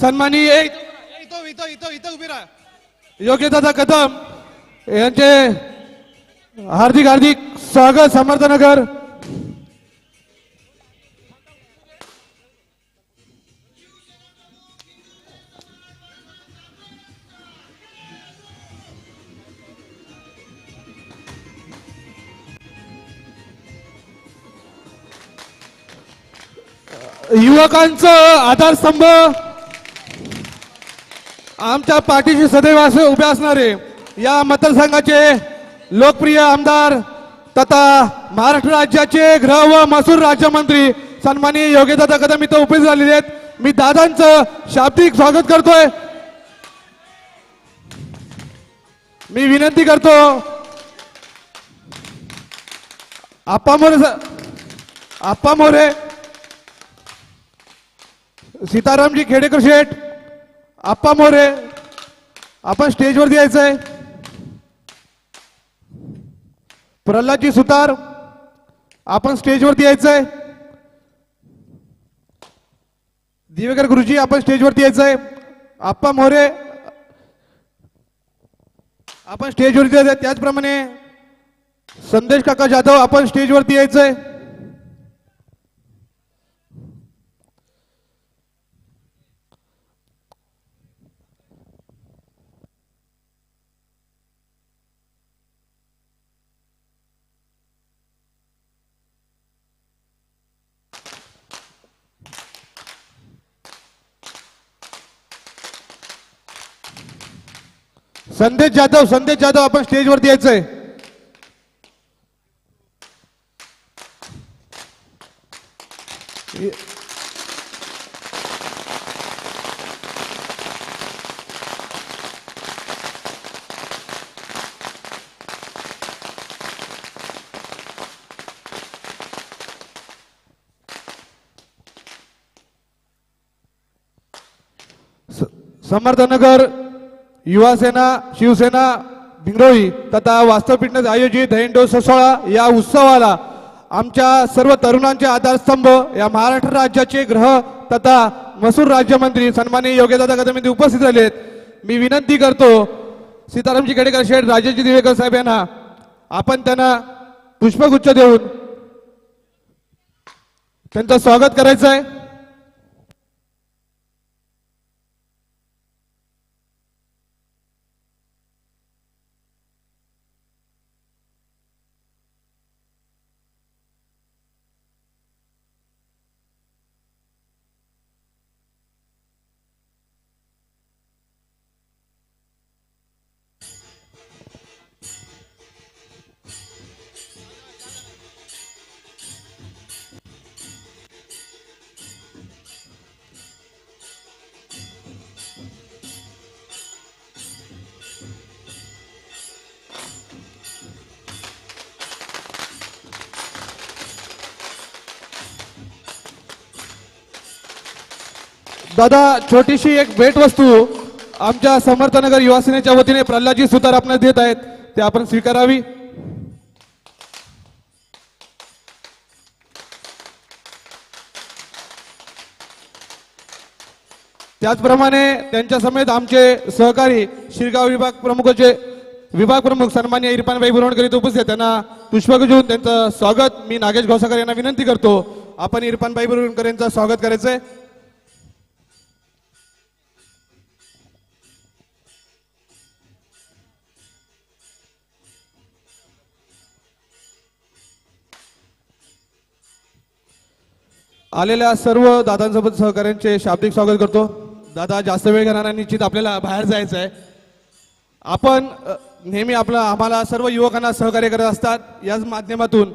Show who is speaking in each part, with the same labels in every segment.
Speaker 1: सन्माननीय
Speaker 2: इथं इथं इथं इथं उभी राहा.
Speaker 1: योग्यदादा कदम यांचे हार्दिक हार्दिक स्वागत समर्थनगर. युवकांचं आधारस्तंभ आमच्या पाठीशी सदैव असे उभे असणारे या मतदारसंघाचे लोकप्रिय आमदार तथा महाराष्ट्र राज्याचे गृह व महसूल राज्यमंत्री सन्माननीय योगेदादा कदम इथं उपस्थित झालेले आहेत. मी दादांचं शाब्दिक स्वागत करतोय. मी विनंती करतो. आप्पा मोरे आप्पा मोरे सीतारामजी खेडेकर शेठ आप्पा मोरे आपण स्टेजवरती यायचंय. प्रल्हादजी सुतार आपण स्टेजवरती यायचंय. दिवेकर गुरुजी आपण स्टेजवरती यायचंय. आप्पा मोरे आपण स्टेजवरती यायचंय. त्याचप्रमाणे संदेश काका जाधव आपण स्टेजवरती यायचंय. संदेश जाधव संदेश जाधव आपण स्टेजवरती यायचंय. स- समर्थनगर युवासेना शिवसेना भिंगरोळी तथा वास्तवपीठण्यात आयोजित दहींडो सोहळा या उत्सवाला आमच्या सर्व तरुणांचे आधारस्तंभ या महाराष्ट्र राज्याचे ग्रह तथा महसूल राज्यमंत्री सन्माननीय योग्यदादा कदम उपस्थित झाले मी विनंती करतो सीतारामजी खेडेकर शेठ राजेजी दिवेकर साहेब यांना आपण त्यांना पुष्पगुच्छ देऊन त्यांचं स्वागत करायचं आहे दादा छोटीशी एक भेटवस्तू आमच्या समर्थनगर युवा सेनेच्या वतीने प्रल्हादजी सुतार आपल्याला देत आहेत. ते आपण स्वीकारावी. त्याचप्रमाणे त्यांच्या समेत आमचे सहकारी शिरगाव विभाग प्रमुखाचे विभाग प्रमुख सन्मान्य इरपानबाई बुरवणकर इथे उपस्थित त्यांना पुष्पक घेऊन त्यांचं स्वागत. मी नागेश घोसाकर यांना विनंती करतो. आपण इरपानबाई बुरवणकर यांचं स्वागत करायचंय. आलेल्या सर्व दादांसोबत सहकाऱ्यांचे शाब्दिक स्वागत करतो. दादा जास्त वेळ घेणार निश्चित आपल्याला बाहेर जायचं आहे आपण नेहमी आपलं आम्हाला सर्व युवकांना सहकार्य करत असतात. याच माध्यमातून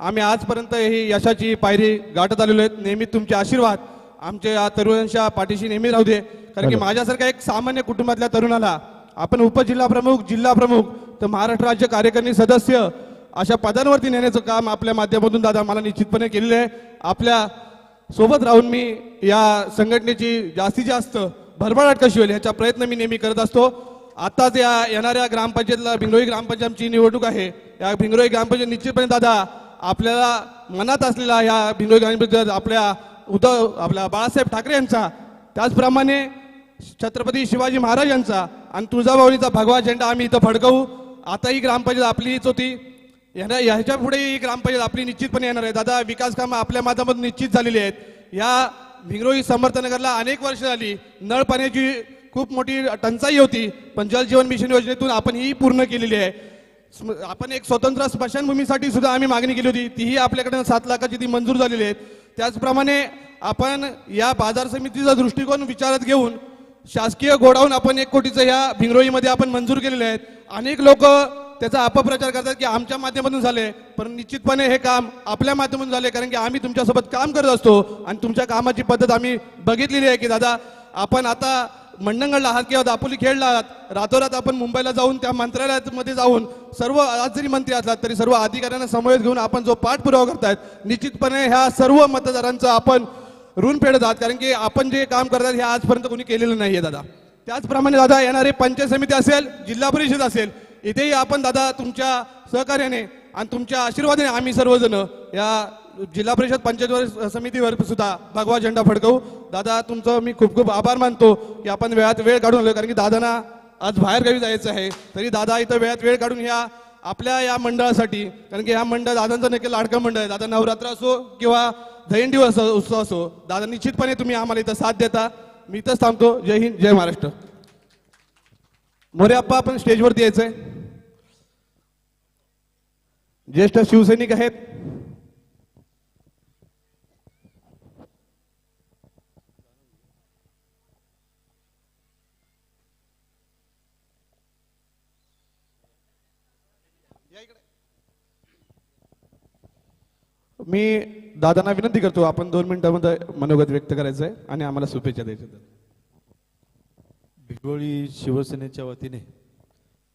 Speaker 1: आम्ही आजपर्यंत ही यशाची पायरी गाठत आलेलो आहेत. नेहमी तुमचे आशीर्वाद आमच्या या तरुणांच्या पाठीशी नेहमी राहू दे. कारण की माझ्यासारख्या एक सामान्य कुटुंबातल्या तरुणाला आपण उपजिल्हा प्रमुख जिल्हा प्रमुख तर महाराष्ट्र राज्य कार्यकारिणी सदस्य अशा पदांवरती नेण्याचं काम आपल्या माध्यमातून दादा मला निश्चितपणे केलेलं आहे. आपल्या सोबत राहून मी या संघटनेची जास्तीत जास्त भरभराट कशी होईल ह्याचा प्रयत्न मी नेहमी करत असतो. आताच या येणाऱ्या ग्रामपंचायतला भिंगोई ग्रामपंचायतची निवडणूक आहे. या भिंगरोई ग्रामपंचायत निश्चितपणे दादा आपल्याला मनात असलेला ह्या भिंगरोळी ग्रामपंचायत आपल्या उद्धव आपल्या बाळासाहेब ठाकरे यांचा त्याचप्रमाणे छत्रपती शिवाजी महाराज यांचा आणि तुळजाभवानीचा भगवा झेंडा आम्ही इथं फडकवू. आता ही ग्रामपंचायत आपलीच होती. यांना ह्याच्या पुढे ही ग्रामपंचायत आपली निश्चितपणे येणार आहे. दादा विकास कामं आपल्या माध्यमातून निश्चित झालेली आहेत. या भिंगरोळी समर्थनगरला अनेक वर्ष झाली नळ पाण्याची खूप मोठी टंचाई होती. पण जल जीवन मिशन योजनेतून आपण ही पूर्ण केलेली आहे. स्म- आपण एक स्वतंत्र स्मशानभूमीसाठी सुद्धा आम्ही मागणी केली होती. तीही आपल्याकडे सात लाखाची ती मंजूर झालेली आहे त्याचप्रमाणे आपण या बाजार समितीचा दृष्टिकोन विचारात घेऊन शासकीय गोडाऊन आपण एक कोटीचं ह्या भिंगरोळीमध्ये आपण मंजूर केलेले आहेत. अनेक लोक त्याचा अपप्रचार करतात की आमच्या माध्यमातून झाले. पण निश्चितपणे हे काम आपल्या माध्यमातून झाले कारण की आम्ही तुमच्यासोबत काम करत असतो आणि तुमच्या कामाची पद्धत आम्ही बघितलेली आहे की दादा आपण आता मंडणगडला आहात किंवा दापोली खेळला आहात रातोरात आपण मुंबईला जाऊन त्या मंत्रालयामध्ये जाऊन सर्व आज जरी मंत्री असलात तरी सर्व अधिकाऱ्यांना समवेत घेऊन आपण जो पाठपुरावा करतायत निश्चितपणे ह्या सर्व मतदारांचं आपण ऋण फेडत आहात कारण की आपण जे काम करतात हे आजपर्यंत कोणी केलेलं नाहीये दादा. त्याचप्रमाणे दादा येणारे पंचायत समिती असेल जिल्हा परिषद असेल इथेही आपण दादा तुमच्या सहकार्याने आणि तुमच्या आशीर्वादाने आम्ही सर्वजण या जिल्हा परिषद पंचायत समितीवर सुद्धा भगवा झेंडा फडकवू. दादा तुमचं मी खूप खूप आभार मानतो की आपण वेळात वेळ काढून आलो कारण की दादांना आज बाहेरगावी जायचं आहे तरी दादा इथं वेळात वेळ काढून ह्या आपल्या या मंडळासाठी कारण की ह्या मंडळ दादांचं नक्की लाडकं मंडळ आहे. दादा नवरात्र असो किंवा दहीहंडी असो उत्सव असो दादा निश्चितपणे तुम्ही आम्हाला इथं साथ देता. मी इथंच थांबतो. जय हिंद जय महाराष्ट्र. मोरे आप्पा आपण स्टेजवरती यायचं आहे ज्येष्ठ शिवसैनिक आहेत. मी दादांना विनंती करतो आपण दोन मिनिटांमध्ये मनोगत व्यक्त करायचं आहे आणि आम्हाला शुभेच्छा द्यायच्या
Speaker 3: भिगोळी शिवसेनेच्या वतीने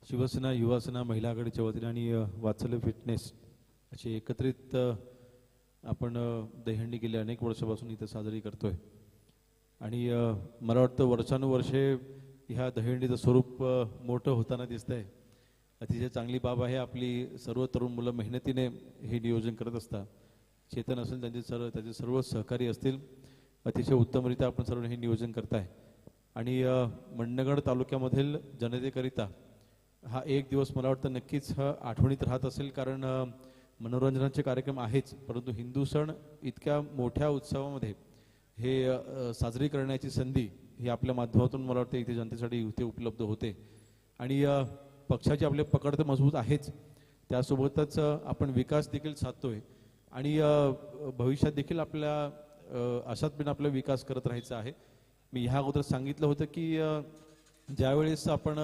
Speaker 3: शिवसेना युवासेना महिला आघाडीच्या वतीने आणि अ, फिटनेस अशी एकत्रित आपण अ, दहीहंडी अनेक वर्षापासून इथं साजरी करतोय. आणि मला वाटतं वर्षानुवर्षे ह्या दहीहंडीचं स्वरूप मोठं होताना दिसतंय. अतिशय चांगली बाब आहे आपली सर्व तरुण मुलं मेहनतीने हे नियोजन करत असतात. चेतन असेल त्यांचे सर्व त्याचे सर्व सहकारी असतील. अतिशय उत्तमरित्या आपण सर्व हे नियोजन करताय. आणि मंडगड मंडणगड तालुक्यामधील जनतेकरिता हा एक दिवस मला वाटतं नक्कीच हा आठवणीत राहत असेल कारण मनोरंजनाचे कार्यक्रम आहेच परंतु हिंदू सण इतक्या मोठ्या उत्सवामध्ये हे साजरी करण्याची संधी ही आपल्या माध्यमातून मला वाटतं इथे जनतेसाठी इथे उपलब्ध होते. आणि पक्षाची आपले पकड तर मजबूत आहेच. त्यासोबतच आपण विकास देखील साधतोय. आणि भविष्यात देखील आपल्या अशात अशाच बिन आपला विकास करत राहायचा आहे. मी ह्या अगोदर सांगितलं होतं की ज्यावेळेस आपण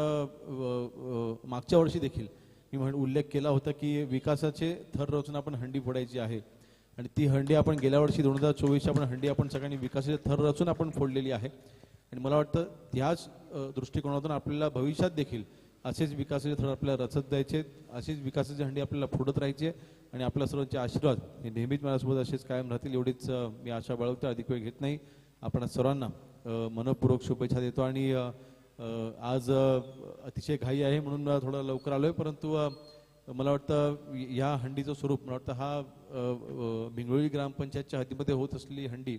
Speaker 3: मागच्या वर्षी देखील मी म्हण उल्लेख केला होता की विकासाचे थर रचून आपण हंडी फोडायची आहे. आणि ती हंडी आपण गेल्या वर्षी दोन हजार चोवीसची आपण हंडी आपण सगळ्यांनी विकासाचे थर रचून आपण फोडलेली आहे. आणि मला वाटतं त्याच दृष्टिकोनातून आपल्याला भविष्यात देखील असेच विकासाचे थर आपल्याला रचत द्यायचे असेच विकासाची हंडी आपल्याला फोडत राहायची आणि आपल्या सर्वांचे आशीर्वाद हे नेहमीच माझ्यासोबत असेच कायम राहतील एवढीच मी आशा बाळगतो. अधिक वेळ घेत नाही. आपण सर्वांना मनपूर्वक शुभेच्छा देतो आणि आज अतिशय घाई आहे म्हणून थोडं लवकर आलोय परंतु मला वाटतं या हंडीचं स्वरूप मला वाटतं हा भिंगळी ग्रामपंचायतच्या हद्दीमध्ये होत असलेली हंडी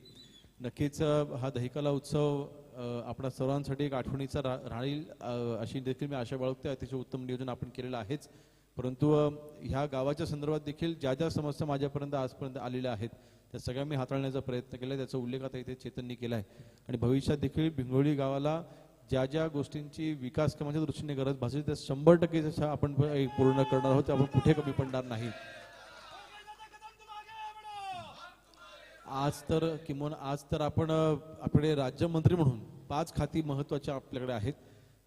Speaker 3: नक्कीच हा दहिकाला उत्सव आपल्या आपणा सर्वांसाठी एक आठवणीचा रा राहील अशी देखील मी आशा बाळगते अतिशय उत्तम नियोजन आपण केलेलं आहेच. परंतु ह्या गावाच्या संदर्भात देखील ज्या ज्या समस्या माझ्यापर्यंत आजपर्यंत आलेल्या आहेत त्या सगळ्या मी हाताळण्याचा प्रयत्न केला त्याचा उल्लेख आता इथे चेतननी केला आहे आणि भविष्यात देखील भिंगोळी गावाला ज्या ज्या गोष्टींची विकास कामाच्या दृष्टीने गरज भासेल त्या शंभर टक्के जशा आपण पूर्ण करणार आहोत आपण कुठे कमी पडणार नाही. आज तर किमान आज तर आपण आपले राज्यमंत्री म्हणून पाच खाती महत्त्वाच्या आपल्याकडे आहेत.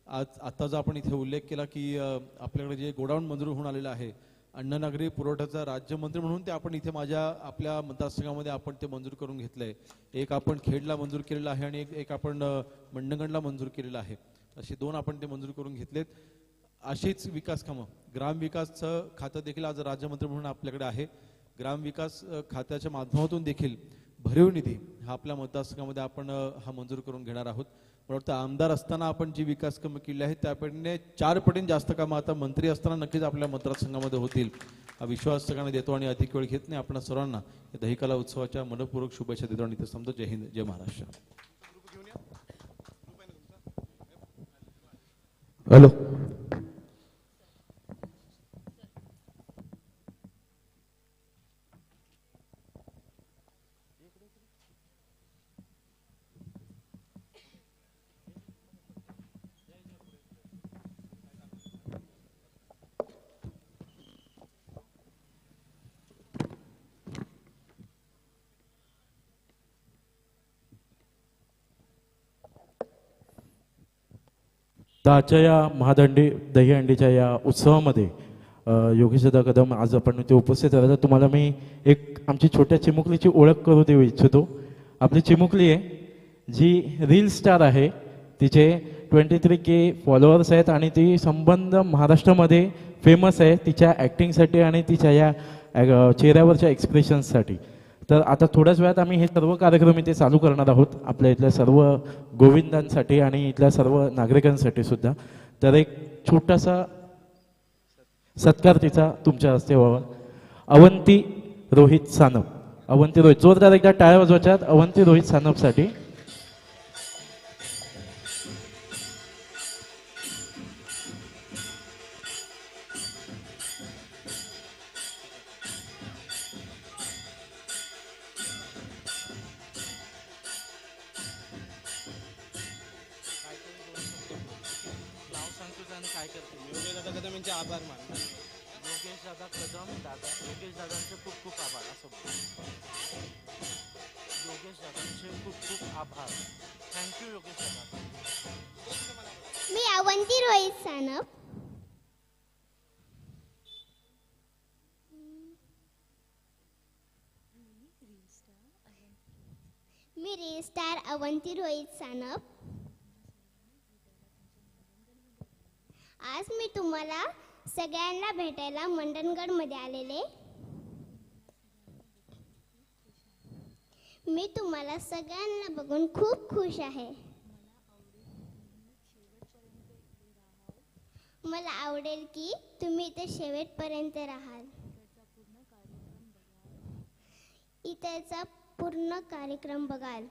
Speaker 3: आज आत्ताचा आपण इथे उल्लेख केला की आपल्याकडे जे गोडाऊन मंजूर होऊन आलेलं आहे अन्न नागरी पुरवठ्याचा राज्यमंत्री म्हणून ते आपण इथे माझ्या आपल्या मतदारसंघामध्ये आपण ते मंजूर करून घेतलंय. एक आपण खेडला मंजूर केलेलं आहे आणि एक एक आपण मंडगणला मंजूर केलेलं आहे. असे दोन आपण ते मंजूर करून घेतलेत. अशीच विकास कामं. ग्रामविकासचं खातं देखील आज राज्यमंत्री म्हणून आपल्याकडे आहे. ग्रामविकास खात्याच्या माध्यमातून देखील भरीव निधी हा आपल्या मतदारसंघामध्ये आपण हा मंजूर करून घेणार आहोत. वाटतं आमदार असताना आपण जी विकास कामं केली आहेत त्यापैकीने चार पटीने जास्त कामं आता मंत्री असताना नक्कीच आपल्या मतदारसंघामध्ये होतील. हा विश्वास सगळ्यांना देतो आणि अधिक वेळ घेत नाही. आपण सर्वांना या दहीकला उत्सवाच्या मनपूर्वक शुभेच्छा देतो आणि ते समजतो जय हिंद जय महाराष्ट्र.
Speaker 1: हॅलो.
Speaker 4: दहाच्या या महादंडी दहीहंडीच्या या उत्सवामध्ये योगेशदा कदम आज आपण इथे उपस्थित राहिला तुम्हाला मी एक आमची छोट्या चिमुकलीची ओळख करू देऊ इच्छितो. आपली चिमुकली आहे जी रील स्टार आहे. तिचे ट्वेंटी थ्री के फॉलोअर्स आहेत आणि ती संबंध महाराष्ट्रामध्ये फेमस आहे तिच्या ॲक्टिंगसाठी आणि तिच्या या चेहऱ्यावरच्या एक्सप्रेशन्ससाठी तर आता थोड्याच वेळात आम्ही हे सर्व कार्यक्रम इथे चालू करणार आहोत. आपल्या इथल्या सर्व गोविंदांसाठी आणि इथल्या सर्व नागरिकांसाठी सुद्धा. तर एक छोटासा सत्कार तिचा तुमच्या हस्ते व्हावा. अवंती रोहित सानप. अवंती रोहित जोरदार एकदा टाळ्या वाजवायच्यात. अवंती रोहित सानपसाठी.
Speaker 2: योगेश दादा कदम यांचे आभार मान
Speaker 4: योगेश दादा कदम दादा योगेश दादांचे खूप खूप आभार असं योगेश दादांचे खूप खूप आभार. थँक्यू योगेश दादा.
Speaker 5: मी अवंती रोहित सानप. मी रील स्टार अवंती रोहित सानप. आज मी तुम्हाला सगळ्यांना भेटायला मंडणगडमध्ये आलेले. मी तुम्हाला सगळ्यांना बघून खूप खुश आहे. मला आवडेल की तुम्ही इथे शेवटपर्यंत राहाल. इथेचा पूर्ण कार्यक्रम बघाल.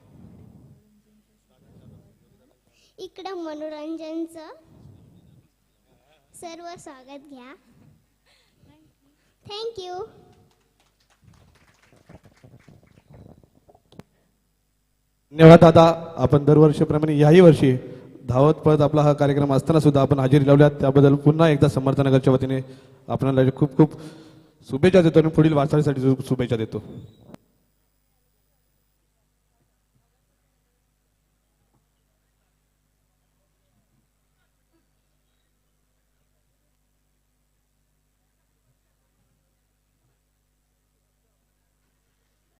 Speaker 5: इकडं मनोरंजनचं सर्व स्वागत घ्या. थँक्यू
Speaker 1: धन्यवाद दादा. आपण दरवर्षीप्रमाणे याही वर्षी धावत पळत आपला हा कार्यक्रम असताना सुद्धा आपण हजेरी लावल्यात. त्याबद्दल पुन्हा एकदा समर्थनगरच्या वतीने आपल्याला खूप खूप शुभेच्छा देतो आणि पुढील वाटचालीसाठी शुभेच्छा देतो.